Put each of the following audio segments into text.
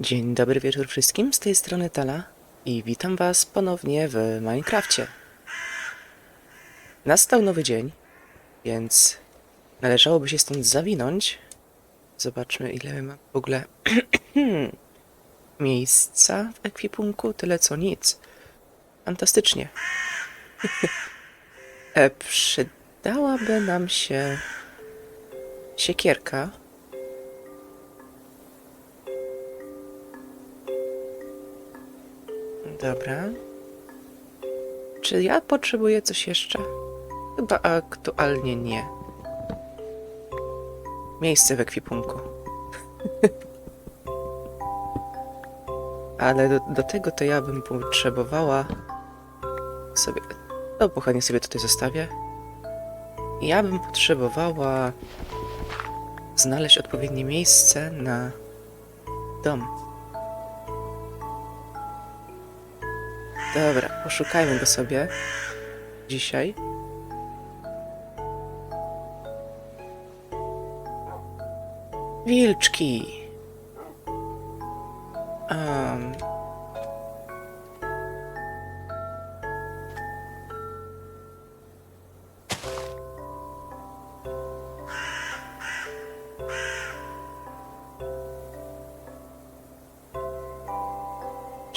Dzień dobry wieczór wszystkim, z tej strony Tala i witam was ponownie w Minecrafcie. Nastał nowy dzień, więc należałoby się stąd zawinąć. Zobaczmy ile ma w ogóle miejsca w ekwipunku, tyle co nic. Fantastycznie. e, przydałaby nam się siekierka. Dobra. Czy ja potrzebuję coś jeszcze? Chyba aktualnie nie. Miejsce w ekwipunku. Ale do, do tego to ja bym potrzebowała sobie. No, pochanie sobie tutaj zostawię. Ja bym potrzebowała znaleźć odpowiednie miejsce na dom. Dobra, poszukajmy go sobie dzisiaj. Wilczki.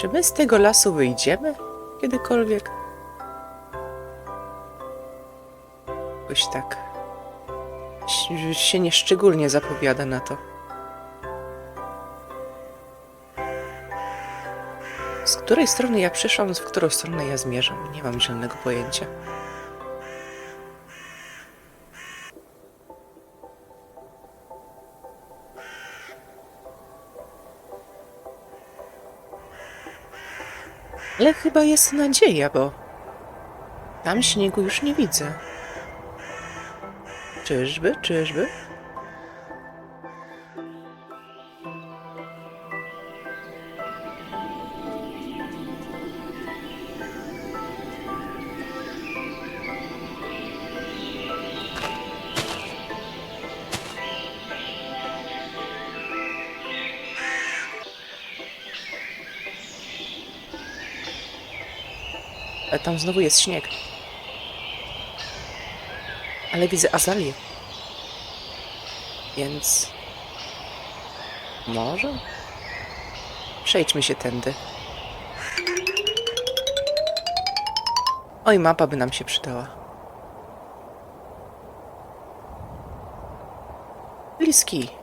Czy my z tego lasu wyjdziemy kiedykolwiek? Jakoś tak się nieszczególnie zapowiada na to. Z której strony ja przyszłam, w którą stronę ja zmierzam? Nie mam żadnego pojęcia. Ale chyba jest nadzieja, bo tam śniegu już nie widzę. Czyżby, czyżby? Tam znowu jest śnieg. Ale widzę azalię. Więc... Może? Przejdźmy się tędy. Oj, mapa by nam się przydała. Bliski.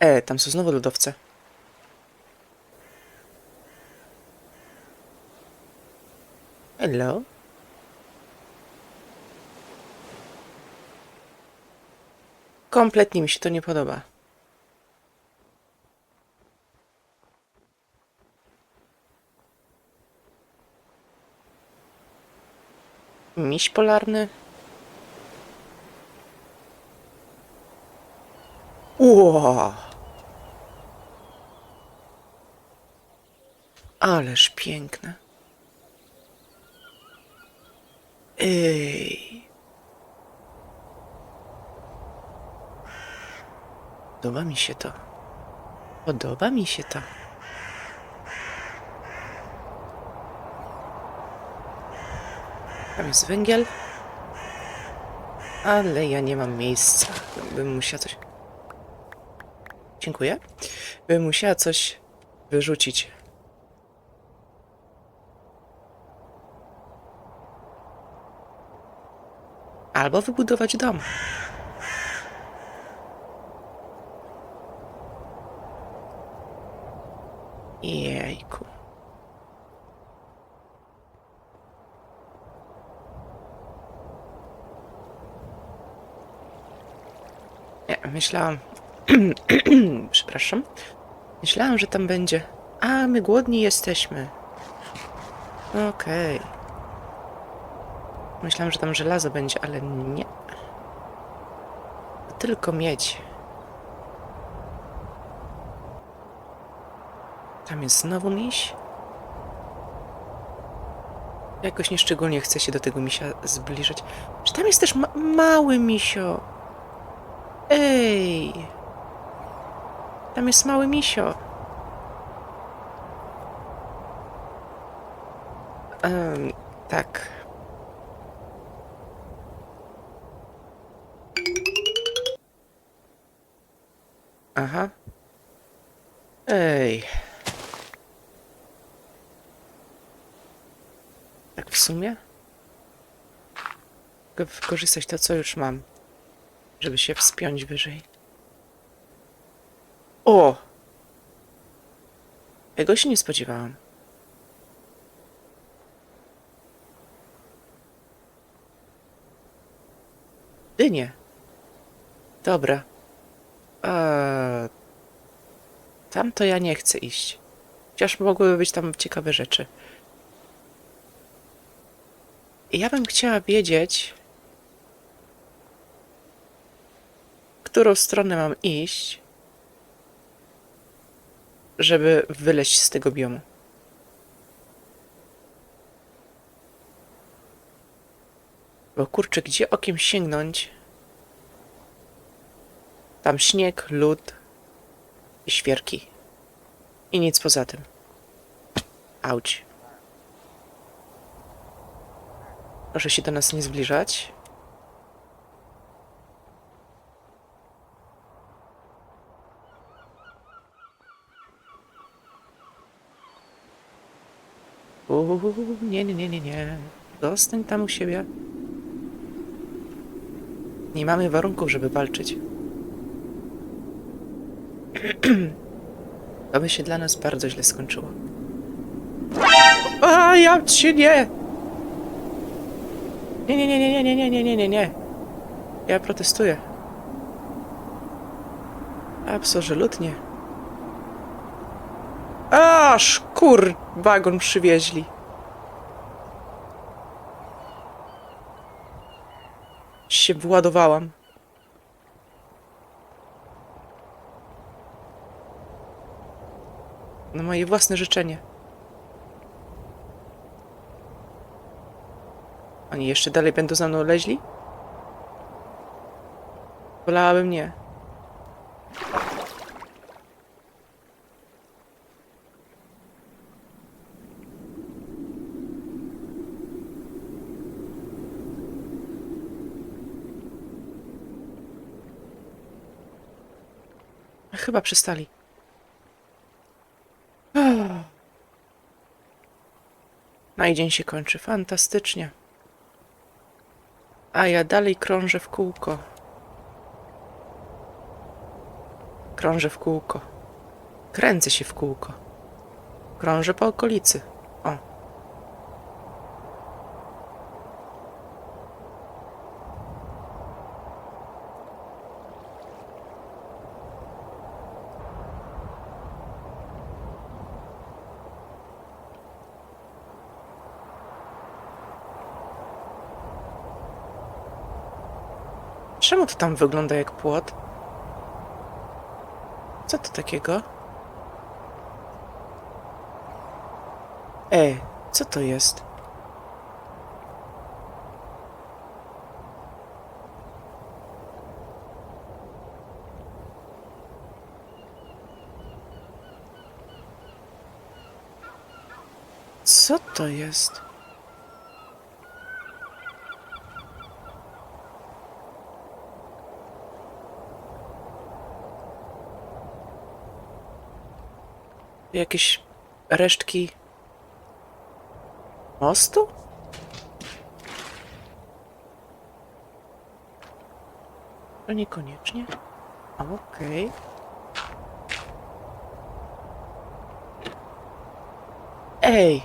E, tam są znowu lodowce. Hello? Kompletnie mi się to nie podoba. Miś polarny? Ło! Ależ piękne. Ej. Podoba mi się to. Podoba mi się to. Tam jest węgiel. Ale ja nie mam miejsca. Bym musiała coś. Dziękuję. Bym musiała coś wyrzucić. Albo wybudować dom. Jejku. Nie, myślałam. Przepraszam. Myślałam, że tam będzie. A, my głodni jesteśmy. Okej. Myślałam, że tam żelazo będzie, ale nie. Tylko miedź. Tam jest znowu miś. Jakoś nieszczególnie chce się do tego misia zbliżać. Czy tam jest też ma mały misio? Ej! Tam jest mały misio. Em, tak. Aha. Ej. Tak w sumie? Mogę wykorzystać to, co już mam, żeby się wspiąć wyżej. O! Tego się nie spodziewałam. Dynie. Dobra. Eee, tam to ja nie chcę iść. Chociaż mogłyby być tam ciekawe rzeczy. Ja bym chciała wiedzieć, którą stronę mam iść, żeby wyleźć z tego biomu. Bo kurczę, gdzie okiem sięgnąć? Tam śnieg, lód i świerki. I nic poza tym. Auć. Proszę się do nas nie zbliżać. Uuu, nie, nie, nie, nie, nie. Zostań tam u siebie. Nie mamy warunków, żeby walczyć. To by się dla nas bardzo źle skończyło. A, ja się nie! Nie, nie, nie, nie, nie, nie, nie, nie, nie, nie. Ja protestuję. Absolutnie. Aż kur... wagon przywieźli. Się wyładowałam. Moje własne życzenie. Oni jeszcze dalej będą za mną leźli? Wolałabym nie. Chyba przestali. No i dzień się kończy. Fantastycznie. A ja dalej krążę w kółko. Krążę w kółko. Kręcę się w kółko. Krążę po okolicy. O. Czemu to tam wygląda jak płot? Co to takiego? Ej, co to jest? Co to jest? Jakieś resztki mostu? To niekoniecznie. Okej. Ej!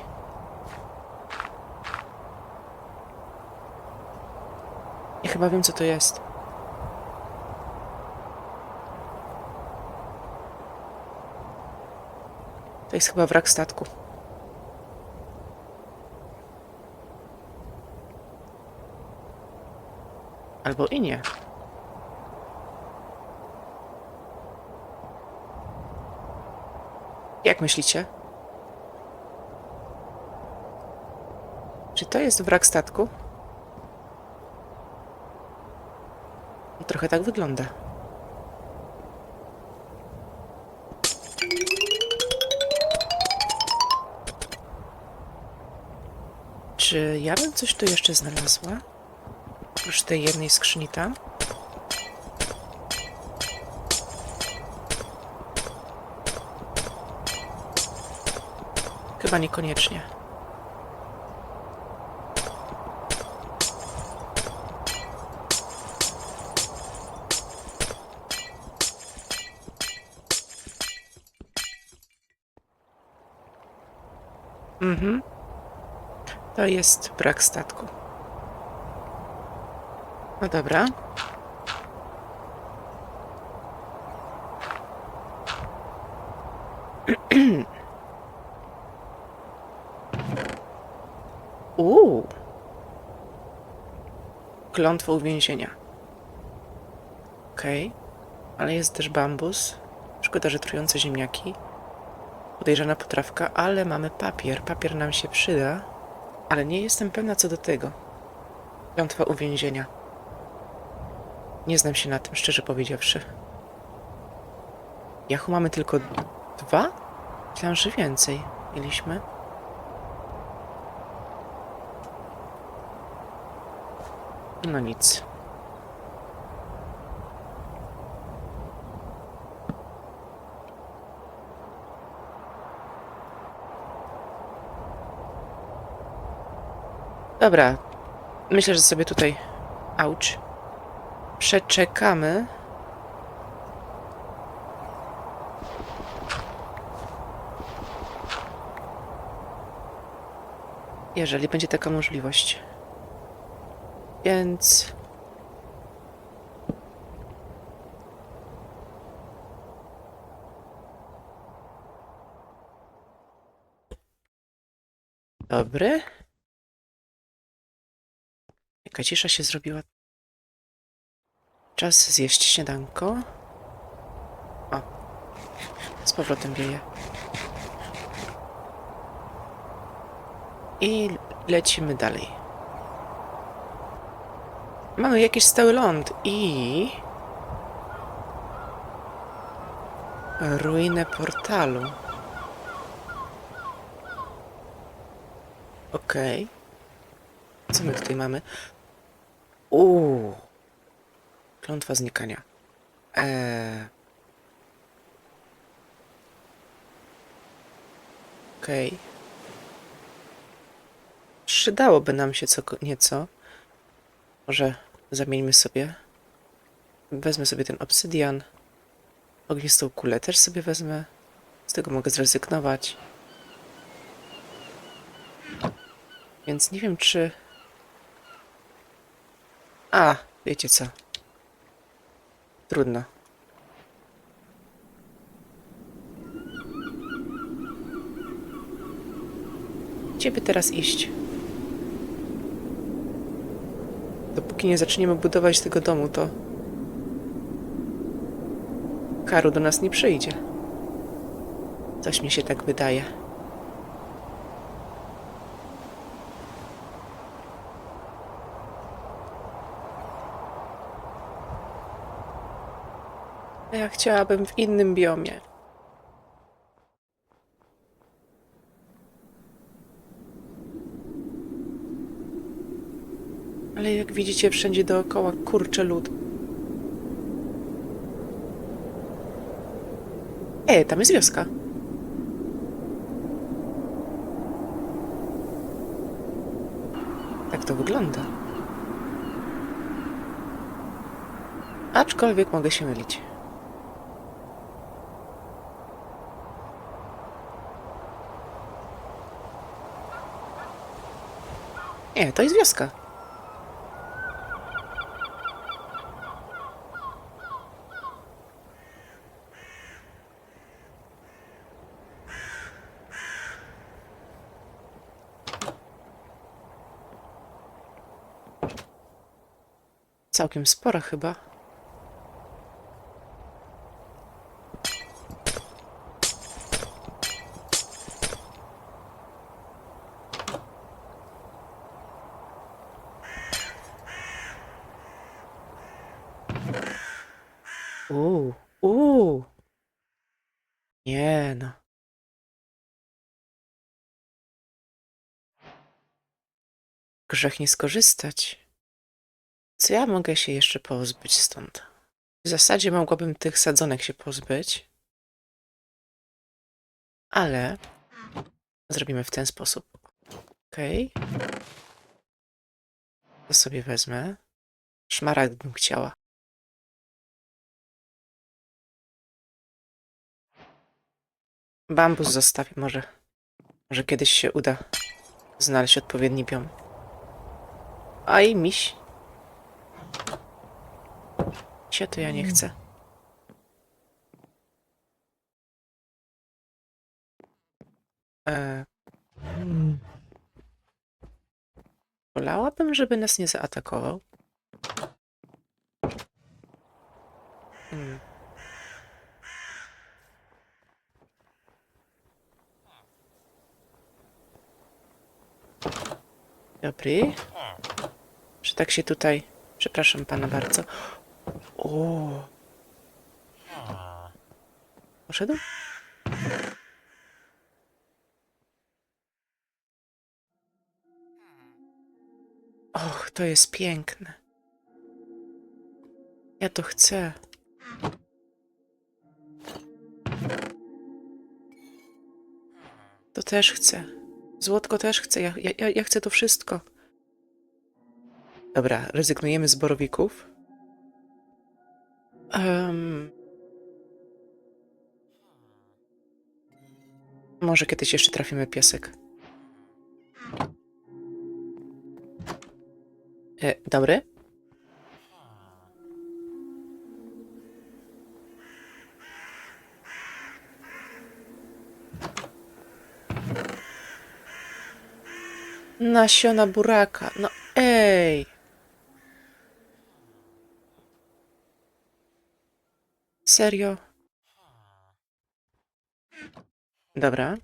Ja chyba wiem, co to jest. To jest chyba wrak statku. Albo i nie. Jak myślicie? Czy to jest wrak statku? Trochę tak wygląda. Czy ja bym coś tu jeszcze znalazła? Oprócz tej jednej skrzyni tam? Chyba niekoniecznie. Mhm. To jest brak statku. No dobra. Uuu. Klątwa uwięzienia. Okej. Ale jest też bambus. Szkoda, że trujące ziemniaki. Podejrzana potrawka, ale mamy papier. Papier nam się przyda. Ale nie jestem pewna co do tego. Klątwa uwięzienia. Nie znam się na tym, szczerze powiedziawszy. Jachu mamy tylko dwa? Myślałam, że więcej mieliśmy. No nic. Dobra. Myślę, że sobie tutaj. Auć. Przeczekamy. Jeżeli będzie taka możliwość. Więc. Dobry. Jaka cisza się zrobiła. Czas zjeść śniadanko. O. Z powrotem wieje. I lecimy dalej. Mamy jakiś stały ląd i... Ruinę portalu. Okej. Co my tutaj mamy? Uuu. Klątwa znikania. Eee. Okej. Przydałoby nam się co nieco. Może zamieńmy sobie. Wezmę sobie ten obsydian. Ognistą kulę też sobie wezmę. Z tego mogę zrezygnować. Więc nie wiem, czy... A, wiecie co. Trudno. Gdzie by teraz iść? Dopóki nie zaczniemy budować tego domu, to... Karu do nas nie przyjdzie. Coś mi się tak wydaje. Ja chciałabym w innym biomie. Ale jak widzicie, wszędzie dookoła kurcze lód. E, tam jest wioska. Tak to wygląda. Aczkolwiek mogę się mylić. To jest wioska. Całkiem spora chyba. Uuu, uuu. Nie no. Grzech nie skorzystać. Co ja mogę się jeszcze pozbyć stąd? W zasadzie mogłabym tych sadzonek się pozbyć. Ale zrobimy w ten sposób. Okej. To sobie wezmę. Szmaragd bym chciała. Bambus zostawię może. Może kiedyś się uda znaleźć odpowiedni biom. A i miś. Się to ja nie chcę. E... Wolałabym, żeby nas nie zaatakował. Hmm. Dobry. Czy tak się tutaj... Przepraszam pana bardzo. O. Poszedł? Och, to jest piękne. Ja to chcę. To też chcę. Złotko też chcę. Ja, ja- ja chcę to wszystko. Dobra, rezygnujemy z borowików. Em, może kiedyś jeszcze trafimy piesek. E, dobry? Nasiona buraka. No ej. Serio? Dobra.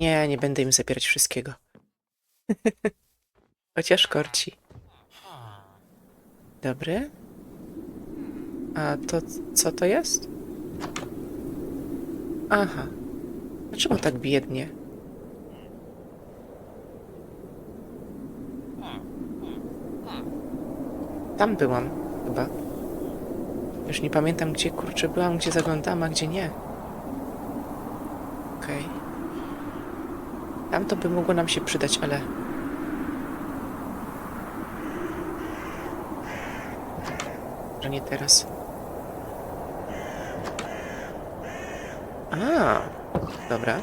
Nie, nie będę im zabierać wszystkiego. Chociaż korci. Dobry. A to co to jest? Aha. Dlaczego tak biednie? Tam byłam, chyba. Już nie pamiętam, gdzie kurczę byłam, gdzie zaglądałam, a gdzie nie. Okej. Tam to by mogło nam się przydać, ale... Że nie teraz. A, dobra.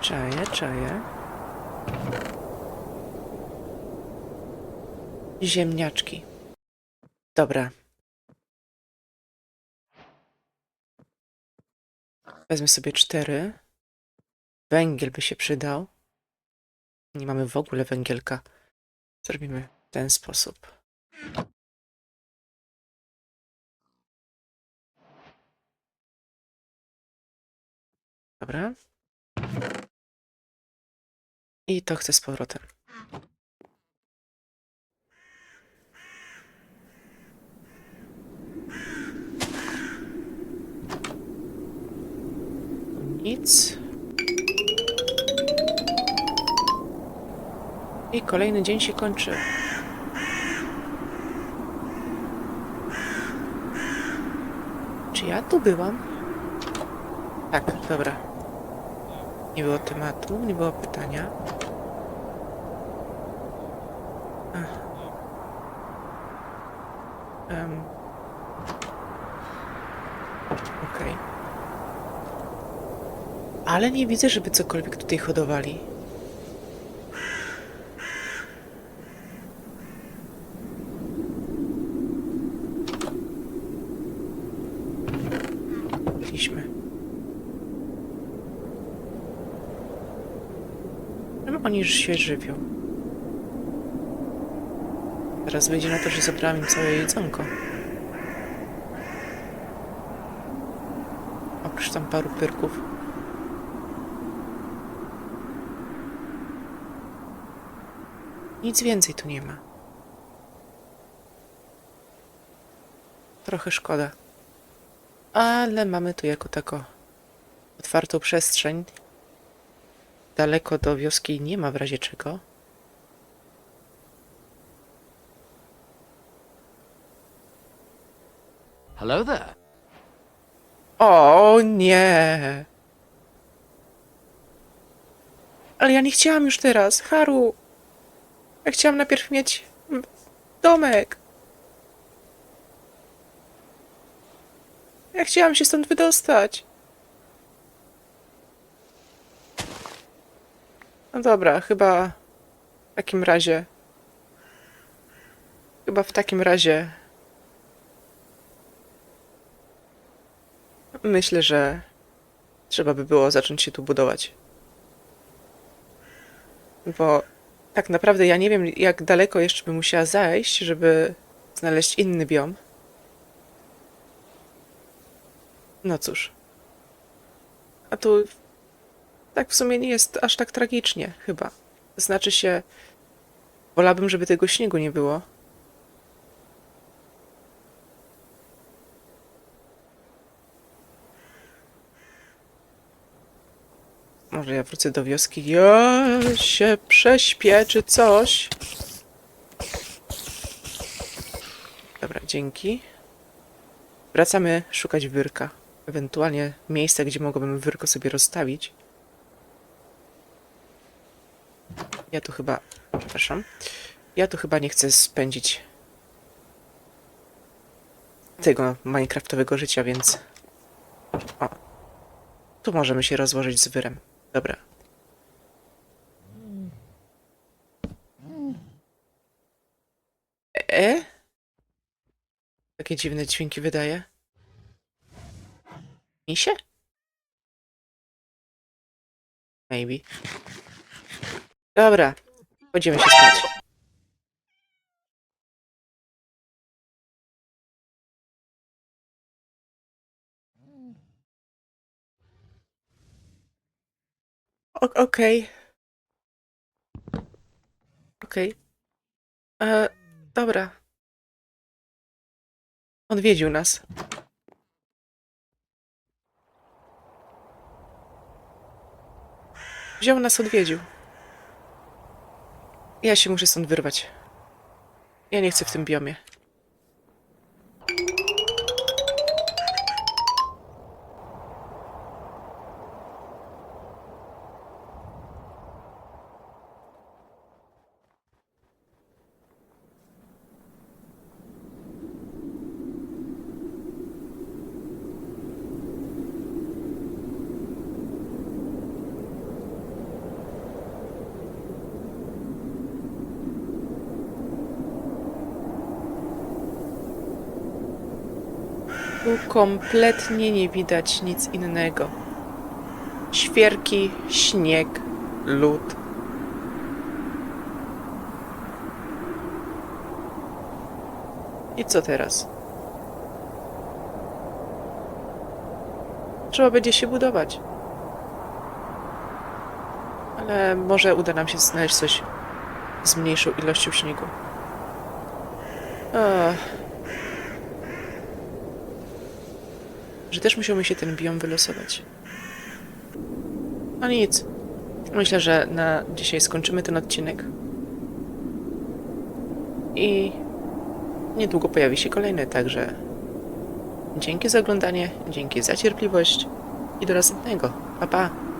Czaję, czaję. Ziemniaczki. Dobra. Wezmę sobie cztery. Węgiel by się przydał. Nie mamy w ogóle węgielka. Zrobimy w ten sposób. Dobra. I to chcę z powrotem. Nic. I kolejny dzień się kończy. Czy ja tu byłam? Tak, dobra. Nie było tematu, nie było pytania. Em. Okej. Ale nie widzę, żeby cokolwiek tutaj hodowali. Czym oni się żywią? Teraz wyjdzie na to, że zabrałam im całe jedzonko. Oprócz tam paru pyrków. Nic więcej tu nie ma. Trochę szkoda. Ale mamy tu jako tako otwartą przestrzeń, Daleko do wioski nie ma w razie czego. Hello there. O nie! Ale ja nie chciałam już teraz, Haru! Ja chciałam najpierw mieć domek. Ja chciałam się stąd wydostać. No dobra, chyba w takim razie. Chyba w takim razie. Myślę, że trzeba by było zacząć się tu budować. Bo tak naprawdę ja nie wiem, jak daleko jeszcze bym musiała zajść, żeby znaleźć inny biom. No cóż. A tu tak w sumie nie jest aż tak tragicznie, chyba. Znaczy się, wolałabym, żeby tego śniegu nie było. Może ja wrócę do wioski. Ja się prześpię, czy coś. Dobra, dzięki. Wracamy szukać wyrka. Ewentualnie miejsca, gdzie mogłabym wyrko sobie rozstawić. Ja tu chyba... Przepraszam. Ja tu chyba nie chcę spędzić tego minecraftowego życia, więc... O. Tu możemy się rozłożyć z wyrem. Dobra. E? Takie dziwne dźwięki wydaje. Misie? Maybe. Dobra. Chodzimy się spać. Okej. Okej. E, dobra. Odwiedził nas. Wziął nas, odwiedził. Ja się muszę stąd wyrwać. Ja nie chcę w tym biomie. Kompletnie nie widać nic innego. Świerki, śnieg, lód. I co teraz? Trzeba będzie się budować. Ale może uda nam się znaleźć coś z mniejszą ilością śniegu. Ach. Że też musiał mi się ten biom wylosować. No nic. Myślę, że na dzisiaj skończymy ten odcinek. I niedługo pojawi się kolejny, także dzięki za oglądanie, dzięki za cierpliwość i do następnego. Pa pa!